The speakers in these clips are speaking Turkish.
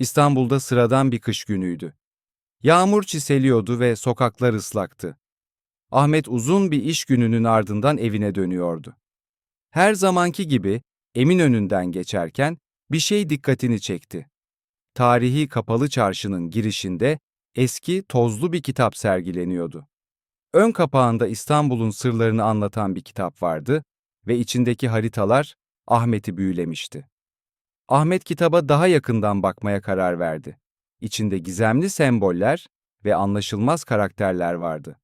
İstanbul'da sıradan bir kış günüydü. Yağmur çiseliyordu ve sokaklar ıslaktı. Ahmet uzun bir iş gününün ardından evine dönüyordu. Her zamanki gibi Eminönü'nden geçerken bir şey dikkatini çekti. Tarihi kapalı çarşının girişinde eski tozlu bir kitap sergileniyordu. Ön kapağında İstanbul'un sırlarını anlatan bir kitap vardı ve içindeki haritalar Ahmet'i büyülemişti. Ahmet kitaba daha yakından bakmaya karar verdi. İçinde gizemli semboller ve anlaşılmaz karakterler vardı.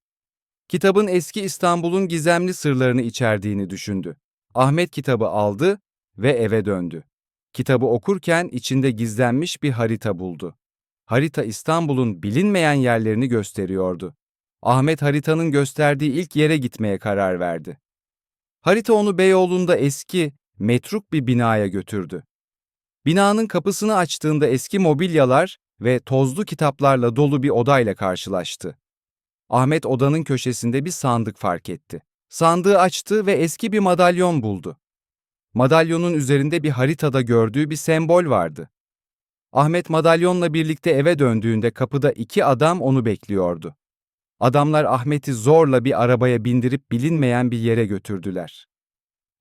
Kitabın eski İstanbul'un gizemli sırlarını içerdiğini düşündü. Ahmet kitabı aldı ve eve döndü. Kitabı okurken içinde gizlenmiş bir harita buldu. Harita İstanbul'un bilinmeyen yerlerini gösteriyordu. Ahmet haritanın gösterdiği ilk yere gitmeye karar verdi. Harita onu Beyoğlu'nda eski, metruk bir binaya götürdü. Binanın kapısını açtığında eski mobilyalar ve tozlu kitaplarla dolu bir odayla karşılaştı. Ahmet odanın köşesinde bir sandık fark etti. Sandığı açtı ve eski bir madalyon buldu. Madalyonun üzerinde bir haritada gördüğü bir sembol vardı. Ahmet madalyonla birlikte eve döndüğünde kapıda iki adam onu bekliyordu. Adamlar Ahmet'i zorla bir arabaya bindirip bilinmeyen bir yere götürdüler.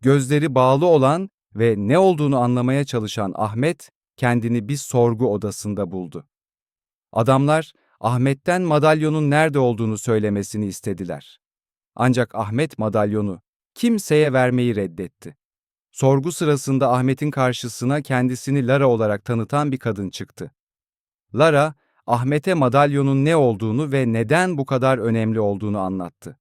Gözleri bağlı olan ve ne olduğunu anlamaya çalışan Ahmet kendini bir sorgu odasında buldu. Adamlar Ahmet'ten madalyonun nerede olduğunu söylemesini istediler. Ancak Ahmet madalyonu kimseye vermeyi reddetti. Sorgu sırasında Ahmet'in karşısına kendisini Lara olarak tanıtan bir kadın çıktı. Lara, Ahmet'e madalyonun ne olduğunu ve neden bu kadar önemli olduğunu anlattı.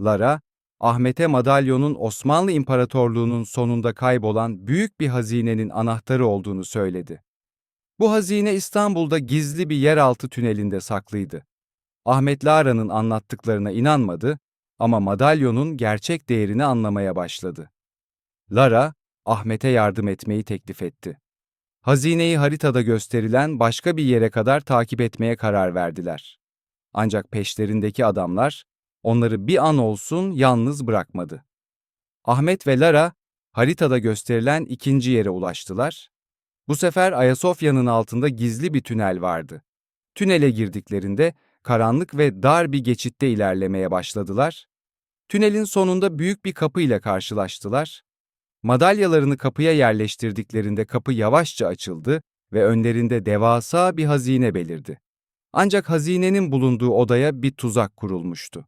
Lara, Ahmet'e madalyonun Osmanlı İmparatorluğu'nun sonunda kaybolan büyük bir hazinenin anahtarı olduğunu söyledi. Bu hazine İstanbul'da gizli bir yeraltı tünelinde saklıydı. Ahmet Lara'nın anlattıklarına inanmadı ama madalyonun gerçek değerini anlamaya başladı. Lara, Ahmet'e yardım etmeyi teklif etti. Hazineyi haritada gösterilen başka bir yere kadar takip etmeye karar verdiler. Ancak peşlerindeki adamlar onları bir an olsun yalnız bırakmadı. Ahmet ve Lara haritada gösterilen ikinci yere ulaştılar. Bu sefer Ayasofya'nın altında gizli bir tünel vardı. Tünele girdiklerinde karanlık ve dar bir geçitte ilerlemeye başladılar. Tünelin sonunda büyük bir kapı ile karşılaştılar. Madalyalarını kapıya yerleştirdiklerinde kapı yavaşça açıldı ve önlerinde devasa bir hazine belirdi. Ancak hazinenin bulunduğu odaya bir tuzak kurulmuştu.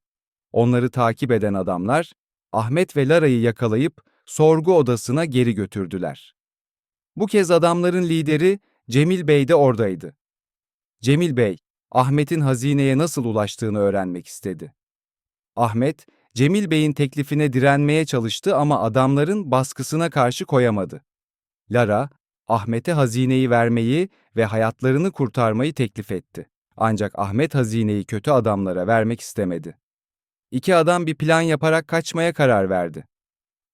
Onları takip eden adamlar Ahmet ve Lara'yı yakalayıp sorgu odasına geri götürdüler. Bu kez adamların lideri Cemil Bey de oradaydı. Cemil Bey, Ahmet'in hazineye nasıl ulaştığını öğrenmek istedi. Ahmet, Cemil Bey'in teklifine direnmeye çalıştı ama adamların baskısına karşı koyamadı. Lara, Ahmet'e hazineyi vermeyi ve hayatlarını kurtarmayı teklif etti. Ancak Ahmet hazineyi kötü adamlara vermek istemedi. İki adam bir plan yaparak kaçmaya karar verdi.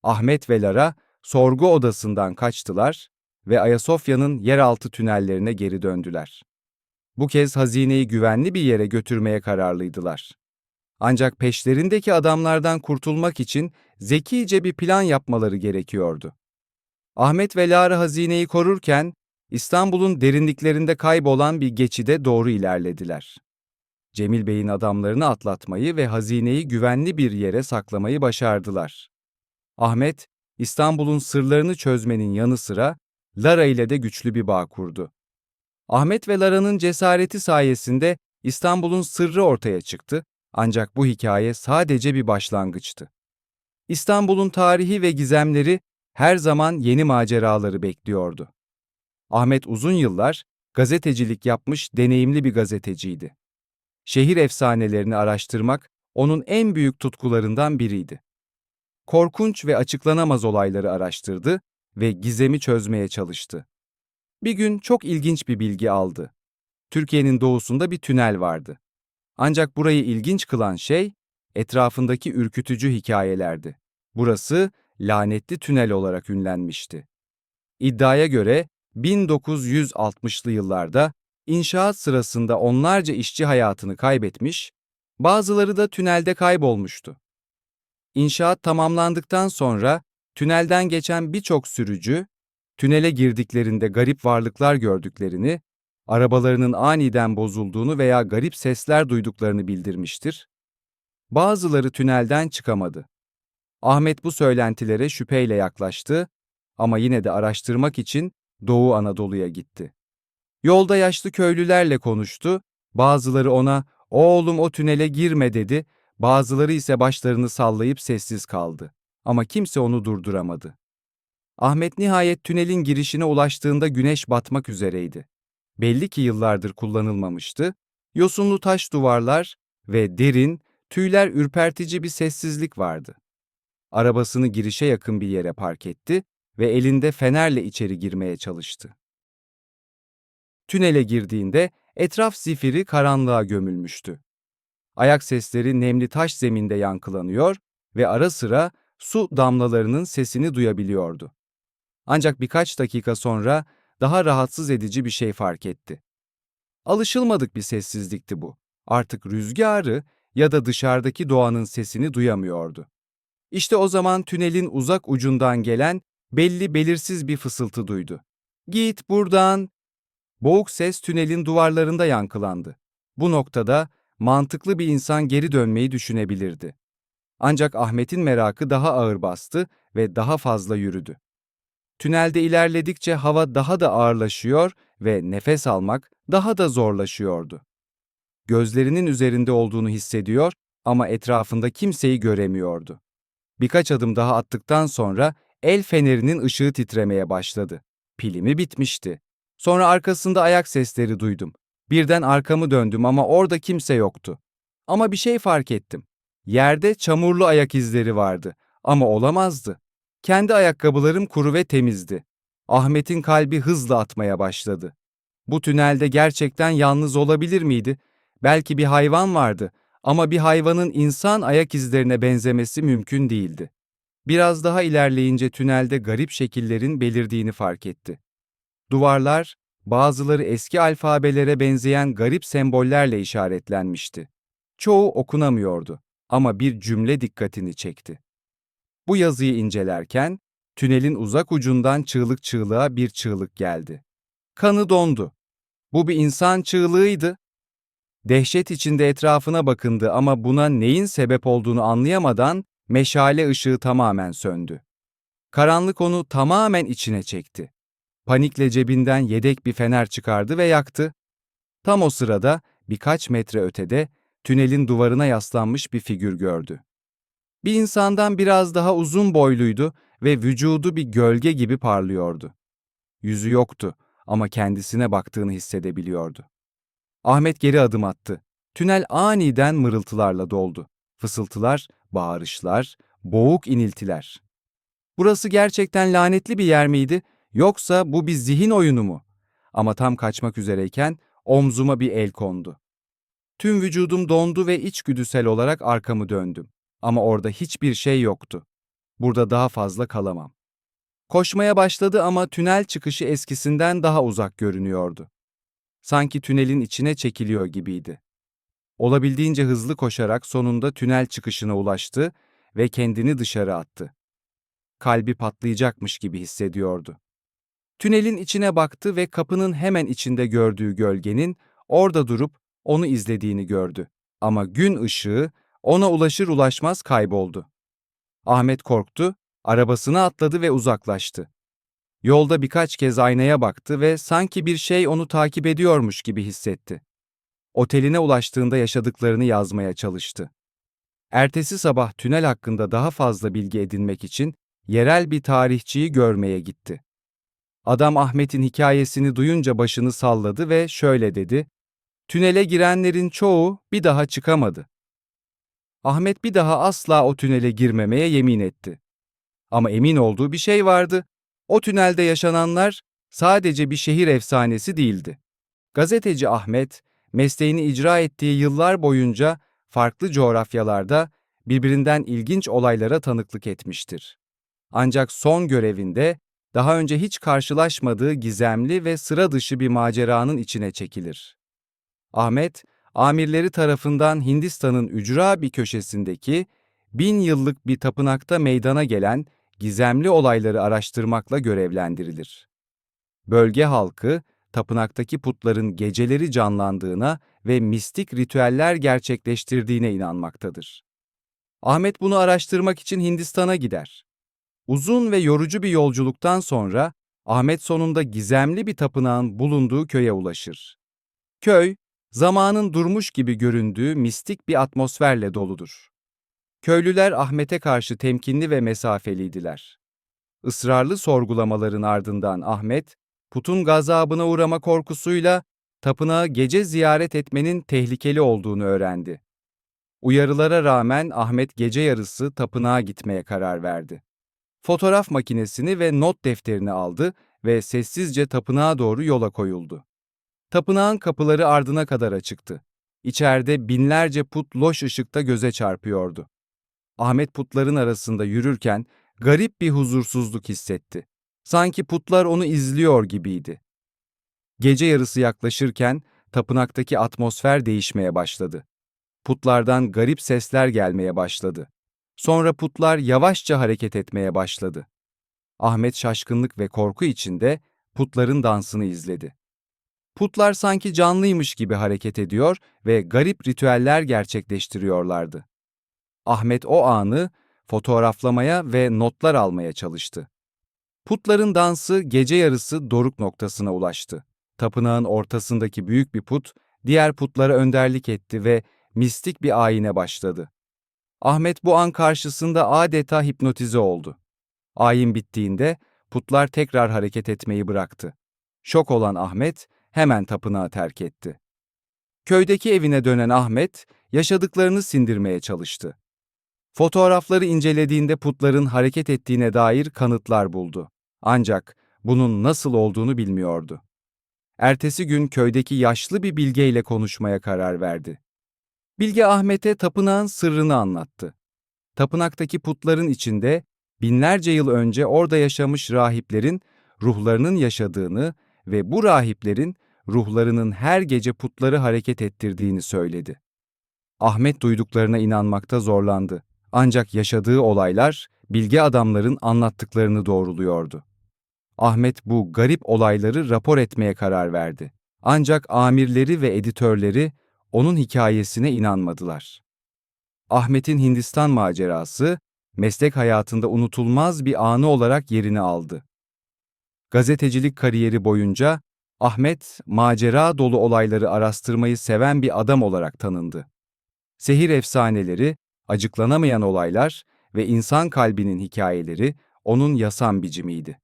Ahmet ve Lara sorgu odasından kaçtılar ve Ayasofya'nın yeraltı tünellerine geri döndüler. Bu kez hazineyi güvenli bir yere götürmeye kararlıydılar. Ancak peşlerindeki adamlardan kurtulmak için zekice bir plan yapmaları gerekiyordu. Ahmet ve Lara hazineyi korurken İstanbul'un derinliklerinde kaybolan bir geçide doğru ilerlediler. Cemil Bey'in adamlarını atlatmayı ve hazineyi güvenli bir yere saklamayı başardılar. Ahmet, İstanbul'un sırlarını çözmenin yanı sıra Lara ile de güçlü bir bağ kurdu. Ahmet ve Lara'nın cesareti sayesinde İstanbul'un sırrı ortaya çıktı ancak bu hikaye sadece bir başlangıçtı. İstanbul'un tarihi ve gizemleri her zaman yeni maceraları bekliyordu. Ahmet uzun yıllar gazetecilik yapmış deneyimli bir gazeteciydi. Şehir efsanelerini araştırmak onun en büyük tutkularından biriydi. Korkunç ve açıklanamaz olayları araştırdı ve gizemi çözmeye çalıştı. Bir gün çok ilginç bir bilgi aldı. Türkiye'nin doğusunda bir tünel vardı. Ancak burayı ilginç kılan şey etrafındaki ürkütücü hikayelerdi. Burası lanetli tünel olarak ünlenmişti. İddiaya göre 1960'lı yıllarda inşaat sırasında onlarca işçi hayatını kaybetmiş, bazıları da tünelde kaybolmuştu. İnşaat tamamlandıktan sonra tünelden geçen birçok sürücü, tünele girdiklerinde garip varlıklar gördüklerini arabalarının aniden bozulduğunu veya garip sesler duyduklarını bildirmiştir. Bazıları tünelden çıkamadı. Ahmet bu söylentilere şüpheyle yaklaştı ama yine de araştırmak için Doğu Anadolu'ya gitti. Yolda yaşlı köylülerle konuştu, bazıları ona oğlum o tünele girme dedi, bazıları ise başlarını sallayıp sessiz kaldı. Ama kimse onu durduramadı. Ahmet nihayet tünelin girişine ulaştığında güneş batmak üzereydi. Belli ki yıllardır kullanılmamıştı, yosunlu taş duvarlar ve derin, tüyler ürpertici bir sessizlik vardı. Arabasını girişe yakın bir yere park etti ve elinde fenerle içeri girmeye çalıştı. Tünele girdiğinde etraf zifiri karanlığa gömülmüştü. Ayak sesleri nemli taş zeminde yankılanıyor ve ara sıra su damlalarının sesini duyabiliyordu. Ancak birkaç dakika sonra daha rahatsız edici bir şey fark etti. Alışılmadık bir sessizlikti bu. Artık rüzgarı ya da dışarıdaki doğanın sesini duyamıyordu. İşte o zaman tünelin uzak ucundan gelen belli belirsiz bir fısıltı duydu. Git buradan. Boğuk ses tünelin duvarlarında yankılandı. Bu noktada mantıklı bir insan geri dönmeyi düşünebilirdi. Ancak Ahmet'in merakı daha ağır bastı ve daha fazla yürüdü. Tünelde ilerledikçe hava daha da ağırlaşıyor ve nefes almak daha da zorlaşıyordu. Gözlerinin üzerinde olduğunu hissediyor ama etrafında kimseyi göremiyordu. Birkaç adım daha attıktan sonra el fenerinin ışığı titremeye başladı. Pilimi bitmişti. Sonra arkasında ayak sesleri duydum. Birden arkamı döndüm ama orada kimse yoktu. Ama bir şey fark ettim. Yerde çamurlu ayak izleri vardı ama olamazdı. Kendi ayakkabılarım kuru ve temizdi. Ahmet'in kalbi hızla atmaya başladı. Bu tünelde gerçekten yalnız olabilir miydi? Belki bir hayvan vardı ama bir hayvanın insan ayak izlerine benzemesi mümkün değildi. Biraz daha ilerleyince tünelde garip şekillerin belirdiğini fark etti. Duvarlar, bazıları eski alfabelere benzeyen garip sembollerle işaretlenmişti. Çoğu okunamıyordu ama bir cümle dikkatini çekti. Bu yazıyı incelerken, tünelin uzak ucundan çığlık çığlığa bir çığlık geldi. Kanı dondu. Bu bir insan çığlığıydı. Dehşet içinde etrafına bakındı ama buna neyin sebep olduğunu anlayamadan meşale ışığı tamamen söndü. Karanlık onu tamamen içine çekti. Panikle cebinden yedek bir fener çıkardı ve yaktı. Tam o sırada birkaç metre ötede tünelin duvarına yaslanmış bir figür gördü. Bir insandan biraz daha uzun boyluydu ve vücudu bir gölge gibi parlıyordu. Yüzü yoktu ama kendisine baktığını hissedebiliyordu. Ahmet geri adım attı. Tünel aniden mırıltılarla doldu. Fısıltılar, bağırışlar, boğuk iniltiler. Burası gerçekten lanetli bir yer miydi yoksa bu bir zihin oyunu mu? Ama tam kaçmak üzereyken omzuma bir el kondu. Tüm vücudum dondu ve içgüdüsel olarak arkamı döndüm. Ama orada hiçbir şey yoktu. Burada daha fazla kalamam. Koşmaya başladı ama tünel çıkışı eskisinden daha uzak görünüyordu. Sanki tünelin içine çekiliyor gibiydi. Olabildiğince hızlı koşarak sonunda tünel çıkışına ulaştı ve kendini dışarı attı. Kalbi patlayacakmış gibi hissediyordu. Tünelin içine baktı ve kapının hemen içinde gördüğü gölgenin orada durup onu izlediğini gördü. Ama gün ışığı ona ulaşır ulaşmaz kayboldu. Ahmet korktu, arabasına atladı ve uzaklaştı. Yolda birkaç kez aynaya baktı ve sanki bir şey onu takip ediyormuş gibi hissetti. Oteline ulaştığında yaşadıklarını yazmaya çalıştı. Ertesi sabah tünel hakkında daha fazla bilgi edinmek için yerel bir tarihçiyi görmeye gitti. Adam Ahmet'in hikayesini duyunca başını salladı ve şöyle dedi, Tünele girenlerin çoğu bir daha çıkamadı. Ahmet bir daha asla o tünele girmemeye yemin etti. Ama emin olduğu bir şey vardı. O tünelde yaşananlar sadece bir şehir efsanesi değildi. Gazeteci Ahmet, mesleğini icra ettiği yıllar boyunca farklı coğrafyalarda birbirinden ilginç olaylara tanıklık etmiştir. Ancak son görevinde daha önce hiç karşılaşmadığı gizemli ve sıra dışı bir maceranın içine çekilir. Ahmet, amirleri tarafından Hindistan'ın ücra bir köşesindeki bin yıllık bir tapınakta meydana gelen gizemli olayları araştırmakla görevlendirilir. Bölge halkı, tapınaktaki putların geceleri canlandığına ve mistik ritüeller gerçekleştirdiğine inanmaktadır. Ahmet bunu araştırmak için Hindistan'a gider. Uzun ve yorucu bir yolculuktan sonra Ahmet sonunda gizemli bir tapınağın bulunduğu köye ulaşır. Köy, zamanın durmuş gibi göründüğü mistik bir atmosferle doludur. Köylüler Ahmet'e karşı temkinli ve mesafeliydiler. Israrlı sorgulamaların ardından Ahmet, putun gazabına uğrama korkusuyla tapınağı gece ziyaret etmenin tehlikeli olduğunu öğrendi. Uyarılara rağmen Ahmet gece yarısı tapınağa gitmeye karar verdi. Fotoğraf makinesini ve not defterini aldı ve sessizce tapınağa doğru yola koyuldu. Tapınağın kapıları ardına kadar açıktı. İçeride binlerce put loş ışıkta göze çarpıyordu. Ahmet putların arasında yürürken garip bir huzursuzluk hissetti. Sanki putlar onu izliyor gibiydi. Gece yarısı yaklaşırken tapınaktaki atmosfer değişmeye başladı. Putlardan garip sesler gelmeye başladı. Sonra putlar yavaşça hareket etmeye başladı. Ahmet şaşkınlık ve korku içinde putların dansını izledi. Putlar sanki canlıymış gibi hareket ediyor ve garip ritüeller gerçekleştiriyorlardı. Ahmet o anı fotoğraflamaya ve notlar almaya çalıştı. Putların dansı gece yarısı doruk noktasına ulaştı. Tapınağın ortasındaki büyük bir put, diğer putlara önderlik etti ve mistik bir ayine başladı. Ahmet bu an karşısında adeta hipnotize oldu. Ayin bittiğinde putlar tekrar hareket etmeyi bıraktı. Şok olan Ahmet hemen tapınağı terk etti. Köydeki evine dönen Ahmet yaşadıklarını sindirmeye çalıştı. Fotoğrafları incelediğinde putların hareket ettiğine dair kanıtlar buldu. Ancak bunun nasıl olduğunu bilmiyordu. Ertesi gün köydeki yaşlı bir bilgeyle konuşmaya karar verdi. Bilge Ahmet'e tapınağın sırrını anlattı. Tapınaktaki putların içinde binlerce yıl önce orada yaşamış rahiplerin ruhlarının yaşadığını ve bu rahiplerin ruhlarının her gece putları hareket ettirdiğini söyledi. Ahmet duyduklarına inanmakta zorlandı. Ancak yaşadığı olaylar bilge adamların anlattıklarını doğruluyordu. Ahmet bu garip olayları rapor etmeye karar verdi. Ancak amirleri ve editörleri onun hikayesine inanmadılar. Ahmet'in Hindistan macerası, meslek hayatında unutulmaz bir anı olarak yerini aldı. Gazetecilik kariyeri boyunca Ahmet, macera dolu olayları araştırmayı seven bir adam olarak tanındı. Sehir efsaneleri, acıklanamayan olaylar ve insan kalbinin hikayeleri onun yasam bicimiydi.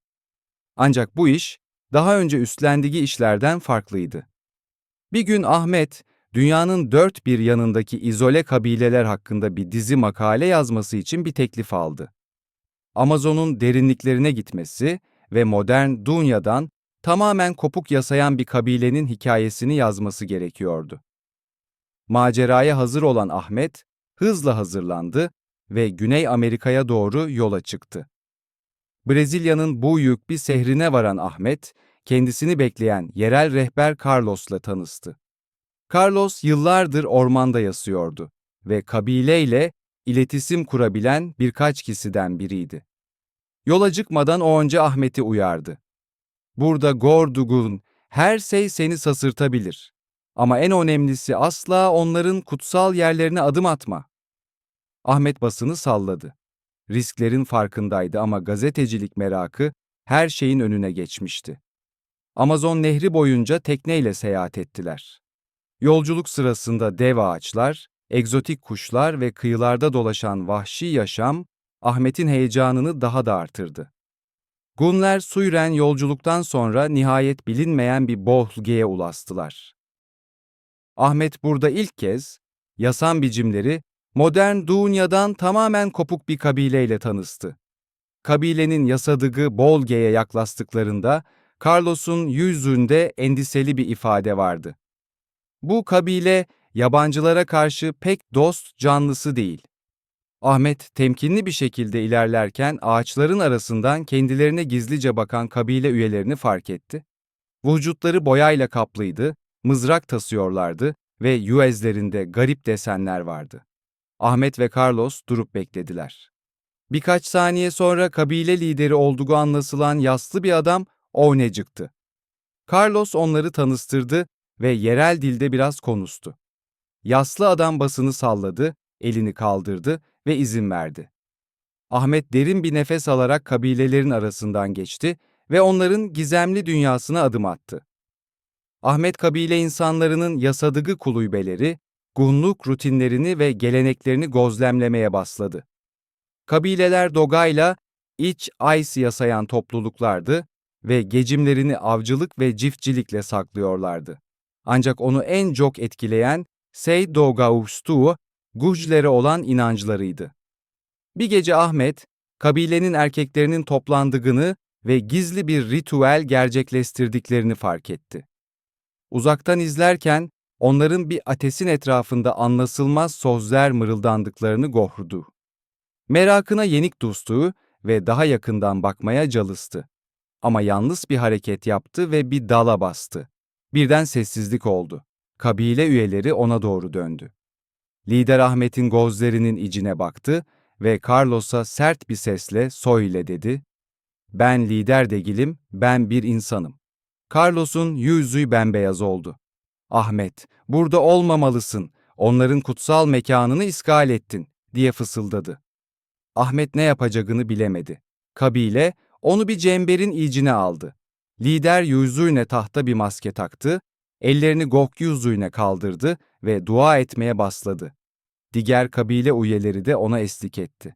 Ancak bu iş, daha önce üstlendiği işlerden farklıydı. Bir gün Ahmet, dünyanın dört bir yanındaki izole kabileler hakkında bir dizi makale yazması için bir teklif aldı. Amazon'un derinliklerine gitmesi ve modern Dunya'dan tamamen kopuk yasayan bir kabilenin hikayesini yazması gerekiyordu. Maceraya hazır olan Ahmet, hızla hazırlandı ve Güney Amerika'ya doğru yola çıktı. Brezilya'nın bu yük bir sehrine varan Ahmet, kendisini bekleyen yerel rehber Carlos'la tanıştı. Carlos yıllardır ormanda yasıyordu ve kabileyle iletişim kurabilen birkaç kişiden biriydi. Yola çıkmadan o önce Ahmet'i uyardı. Burada Gordugun, her şey seni sasırtabilir. Ama en önemlisi asla onların kutsal yerlerine adım atma. Ahmet basını salladı. Risklerin farkındaydı ama gazetecilik merakı her şeyin önüne geçmişti. Amazon nehri boyunca tekneyle seyahat ettiler. Yolculuk sırasında dev ağaçlar, egzotik kuşlar ve kıyılarda dolaşan vahşi yaşam Ahmet'in heyecanını daha da artırdı. Gunler Suyren yolculuktan sonra nihayet bilinmeyen bir bölgeye ulaştılar. Ahmet burada ilk kez yasan bicimleri modern Dunya'dan tamamen kopuk bir kabileyle tanıştı. Kabilenin yasadığı Bolge'ye yaklaştıklarında Carlos'un yüzünde endişeli bir ifade vardı. Bu kabile yabancılara karşı pek dost canlısı değil. Ahmet temkinli bir şekilde ilerlerken ağaçların arasından kendilerine gizlice bakan kabile üyelerini fark etti. Vücutları boyayla kaplıydı, mızrak tasıyorlardı ve yüezlerinde garip desenler vardı. Ahmet ve Carlos durup beklediler. Birkaç saniye sonra kabile lideri olduğu anlasılan yaslı bir adam Ovne çıktı. Carlos onları tanıştırdı ve yerel dilde biraz konuştu. Yaslı adam basını salladı, elini kaldırdı ve izin verdi. Ahmet derin bir nefes alarak kabilelerin arasından geçti ve onların gizemli dünyasına adım attı. Ahmet kabile insanlarının yasadıgı kulübeleri, gunluk rutinlerini ve geleneklerini gözlemlemeye başladı. Kabileler dogayla iç ice yasayan topluluklardı ve gecimlerini avcılık ve çiftçilikle saklıyorlardı. Ancak onu en çok etkileyen Sey Dogaustu, Gujlere olan inançlarıydı. Bir gece Ahmet, kabilenin erkeklerinin toplandığını ve gizli bir ritüel gerçekleştirdiklerini fark etti. Uzaktan izlerken onların bir atesin etrafında anlasılmaz sözler mırıldandıklarını gohrudu. Merakına yenik düştü ve daha yakından bakmaya çalıştı. Ama yalnız bir hareket yaptı ve bir dala bastı. Birden sessizlik oldu. Kabile üyeleri ona doğru döndü. Lider Ahmet'in gözlerinin içine baktı ve Carlos'a sert bir sesle söyle dedi. Ben lider değilim, ben bir insanım. Carlos'un yüzü bembeyaz oldu. Ahmet, burada olmamalısın, onların kutsal mekanını iskal ettin, diye fısıldadı. Ahmet ne yapacağını bilemedi. Kabile, onu bir cemberin icine aldı. Lider yüzüğüne tahta bir maske taktı, ellerini gökyüzüne kaldırdı ve dua etmeye başladı. Diğer kabile üyeleri de ona eşlik etti.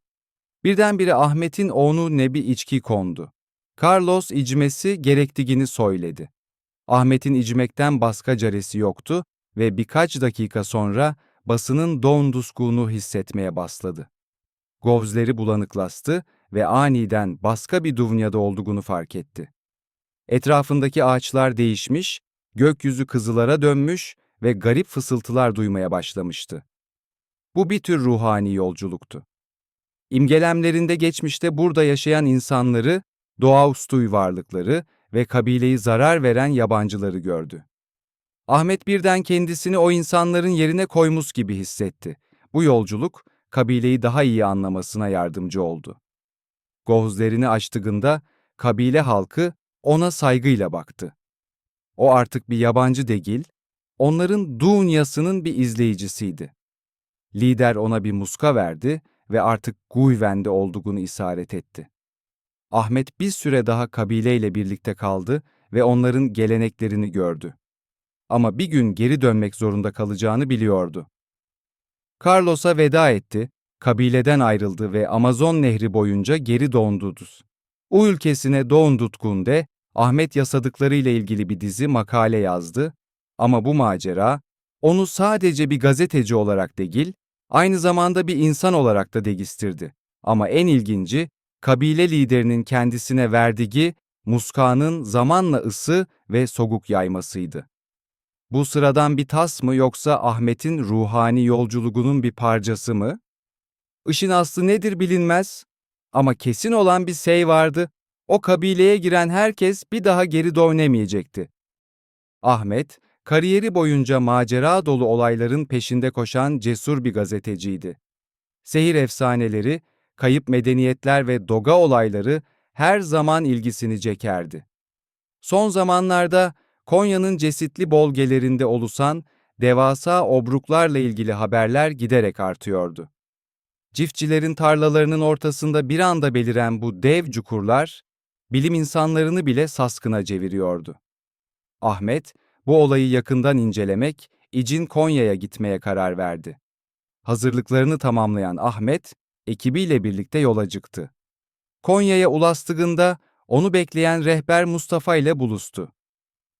Birdenbire Ahmet'in onu ne bir içki kondu. Carlos icmesi gerektiğini söyledi. Ahmet'in icmekten başka caresi yoktu ve birkaç dakika sonra basının donduskuğunu hissetmeye başladı. Gözleri bulanıklaştı ve aniden başka bir dünyada olduğunu fark etti. Etrafındaki ağaçlar değişmiş, gökyüzü kızılara dönmüş ve garip fısıltılar duymaya başlamıştı. Bu bir tür ruhani yolculuktu. İmgelemlerinde geçmişte burada yaşayan insanları, doğaüstü varlıkları ve kabileyi zarar veren yabancıları gördü. Ahmet birden kendisini o insanların yerine koymuş gibi hissetti. Bu yolculuk, kabileyi daha iyi anlamasına yardımcı oldu. Gözlerini açtığında kabile halkı ona saygıyla baktı. O artık bir yabancı değil, onların dünyasının bir izleyicisiydi. Lider ona bir muska verdi ve artık Guyven'de olduğunu isaret etti. Ahmet bir süre daha kabileyle birlikte kaldı ve onların geleneklerini gördü. Ama bir gün geri dönmek zorunda kalacağını biliyordu. Carlos'a veda etti, kabileden ayrıldı ve Amazon Nehri boyunca geri dondudu. O ülkesine Doğundutkun'de Ahmet yasadıkları ile ilgili bir dizi makale yazdı ama bu macera onu sadece bir gazeteci olarak değil, aynı zamanda bir insan olarak da degistirdi. Ama en ilginci, kabile liderinin kendisine verdiği muskanın zamanla ısı ve soguk yaymasıydı. Bu sıradan bir tas mı yoksa Ahmet'in ruhani yolculuğunun bir parçası mı? Işın aslı nedir bilinmez ama kesin olan bir şey vardı. O kabileye giren herkes bir daha geri dönemeyecekti. Ahmet, kariyeri boyunca macera dolu olayların peşinde koşan cesur bir gazeteciydi. Sehir efsaneleri, kayıp medeniyetler ve doga olayları her zaman ilgisini çekerdi. Son zamanlarda Konya'nın cesitli bölgelerinde oluşan devasa obruklarla ilgili haberler giderek artıyordu. Çiftçilerin tarlalarının ortasında bir anda beliren bu dev çukurlar, bilim insanlarını bile saskına çeviriyordu. Ahmet, bu olayı yakından incelemek, İcin Konya'ya gitmeye karar verdi. Hazırlıklarını tamamlayan Ahmet, ekibiyle birlikte yola çıktı. Konya'ya ulaştığında onu bekleyen rehber Mustafa ile buluştu.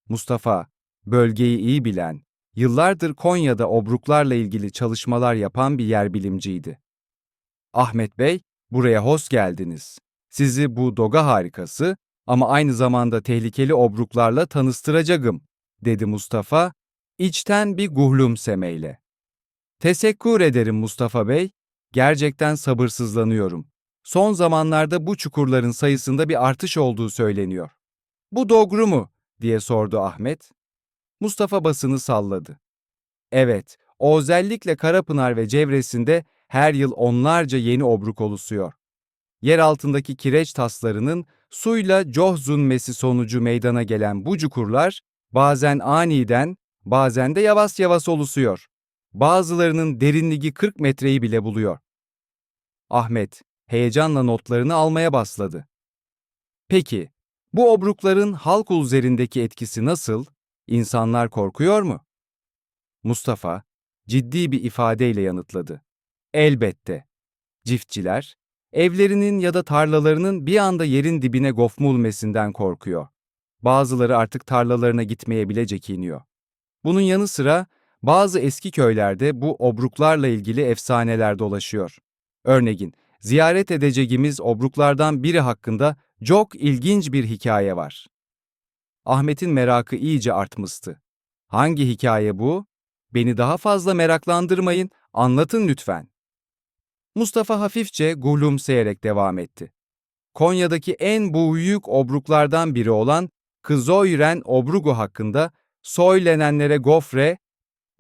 Mustafa, bölgeyi iyi bilen, yıllardır Konya'da obruklarla ilgili çalışmalar yapan bir yer bilimciydi. Ahmet Bey, buraya hoş geldiniz. Sizi bu doga harikası ama aynı zamanda tehlikeli obruklarla tanıştıracağım, dedi Mustafa, içten bir guhlumsemeyle. Teşekkür ederim Mustafa Bey, gerçekten sabırsızlanıyorum. Son zamanlarda bu çukurların sayısında bir artış olduğu söyleniyor. Bu doğru mu? diye sordu Ahmet. Mustafa basını salladı. Evet, o özellikle Karapınar ve çevresinde her yıl onlarca yeni obruk oluşuyor. Yer altındaki kireç taslarının suyla coh zunmesi sonucu meydana gelen bu çukurlar bazen aniden, bazen de yavaş yavaş oluşuyor. Bazılarının derinliği 40 metreyi bile buluyor. Ahmet heyecanla notlarını almaya başladı. Peki, bu obrukların halk üzerindeki etkisi nasıl? İnsanlar korkuyor mu? Mustafa ciddi bir ifadeyle yanıtladı. Elbette. Çiftçiler, evlerinin ya da tarlalarının bir anda yerin dibine gofmulmesinden korkuyor. Bazıları artık tarlalarına gitmeye bile çekiniyor. Bunun yanı sıra bazı eski köylerde bu obruklarla ilgili efsaneler dolaşıyor. Örneğin, ziyaret edeceğimiz obruklardan biri hakkında çok ilginç bir hikaye var. Ahmet'in merakı iyice artmıştı. Hangi hikaye bu? Beni daha fazla meraklandırmayın, anlatın lütfen. Mustafa hafifçe gülümseyerek devam etti. Konya'daki en büyük obruklardan biri olan Kızoyren Obrugu hakkında söylenenlere gofre,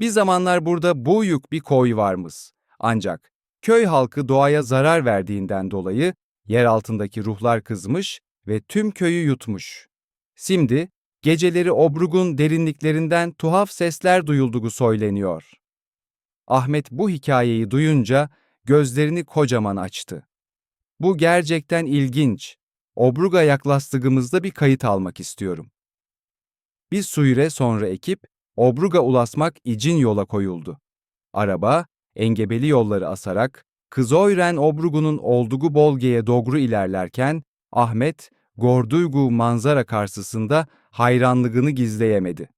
bir zamanlar burada büyük bir koy varmış. Ancak köy halkı doğaya zarar verdiğinden dolayı yer altındaki ruhlar kızmış ve tüm köyü yutmuş. Şimdi geceleri Obrug'un derinliklerinden tuhaf sesler duyulduğu söyleniyor. Ahmet bu hikayeyi duyunca gözlerini kocaman açtı. Bu gerçekten ilginç. Obrug'a yaklaştığımızda bir kayıt almak istiyorum. Bir süre sonra ekip Obrug'a ulaşmak için yola koyuldu. Araba, engebeli yolları asarak Kızoyren Obrug'un olduğu bölgeye doğru ilerlerken Ahmet, Gorduygu manzara karşısında hayranlığını gizleyemedi.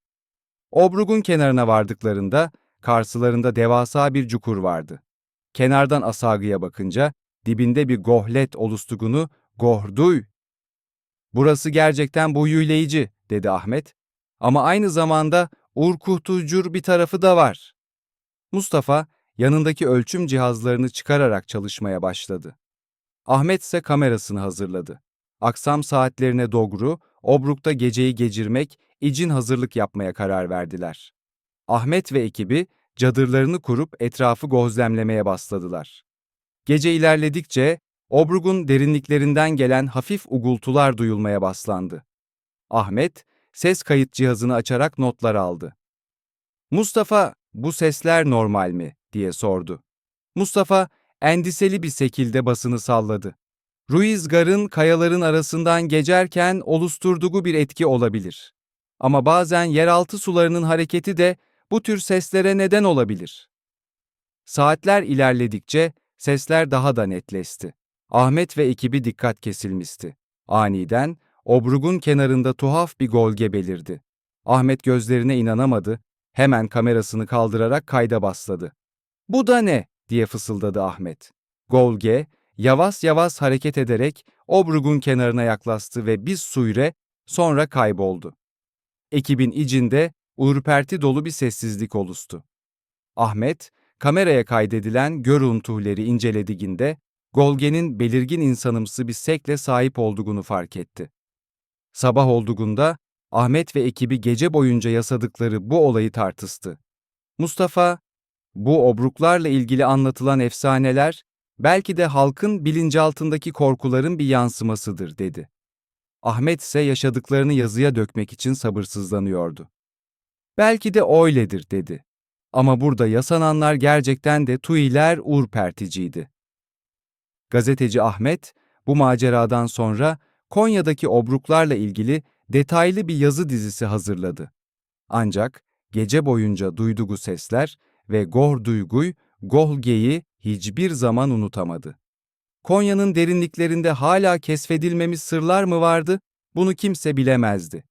Obrug'un kenarına vardıklarında karşılarında devasa bir cukur vardı. Kenardan asagıya bakınca dibinde bir gohlet oluştuğunu Gorduy. Burası gerçekten büyüleyici, dedi Ahmet. Ama aynı zamanda urkutucur bir tarafı da var. Mustafa yanındaki ölçüm cihazlarını çıkararak çalışmaya başladı. Ahmet ise kamerasını hazırladı. Aksam saatlerine doğru Obruk'ta geceyi geçirmek için hazırlık yapmaya karar verdiler. Ahmet ve ekibi cadırlarını kurup etrafı gözlemlemeye başladılar. Gece ilerledikçe Obrug'un derinliklerinden gelen hafif ugultular duyulmaya başlandı. Ahmet, ses kayıt cihazını açarak notlar aldı. Mustafa, bu sesler normal mi? diye sordu. Mustafa, endişeli bir şekilde basını salladı. Ruizgar'ın kayaların arasından geçerken oluşturduğu bir etki olabilir. Ama bazen yeraltı sularının hareketi de bu tür seslere neden olabilir. Saatler ilerledikçe sesler daha da netleşti. Ahmet ve ekibi dikkat kesilmişti. Aniden obrug'un kenarında tuhaf bir gölge belirdi. Ahmet gözlerine inanamadı, hemen kamerasını kaldırarak kayda basladı. Bu da ne? diye fısıldadı Ahmet. Gölge yavaş yavaş hareket ederek obrug'un kenarına yaklaştı ve bir süre sonra kayboldu. Ekibin içinde ürperti dolu bir sessizlik oluştu. Ahmet, kameraya kaydedilen görüntüleri incelediğinde Golge'nin belirgin insanımsı bir sekle sahip olduğunu fark etti. Sabah olduğunda Ahmet ve ekibi gece boyunca yasadıkları bu olayı tartıştı. Mustafa, bu obruklarla ilgili anlatılan efsaneler belki de halkın bilinçaltındaki korkuların bir yansımasıdır dedi. Ahmet ise yaşadıklarını yazıya dökmek için sabırsızlanıyordu. Belki de öyledir dedi. Ama burada yasananlar gerçekten de tuiler urperticiydi. Gazeteci Ahmet, bu maceradan sonra Konya'daki obruklarla ilgili detaylı bir yazı dizisi hazırladı. Ancak gece boyunca duyduğu sesler ve Gor Duyguy, Golge'yi hiçbir zaman unutamadı. Konya'nın derinliklerinde hala kesfedilmemiş sırlar mı vardı? Bunu kimse bilemezdi.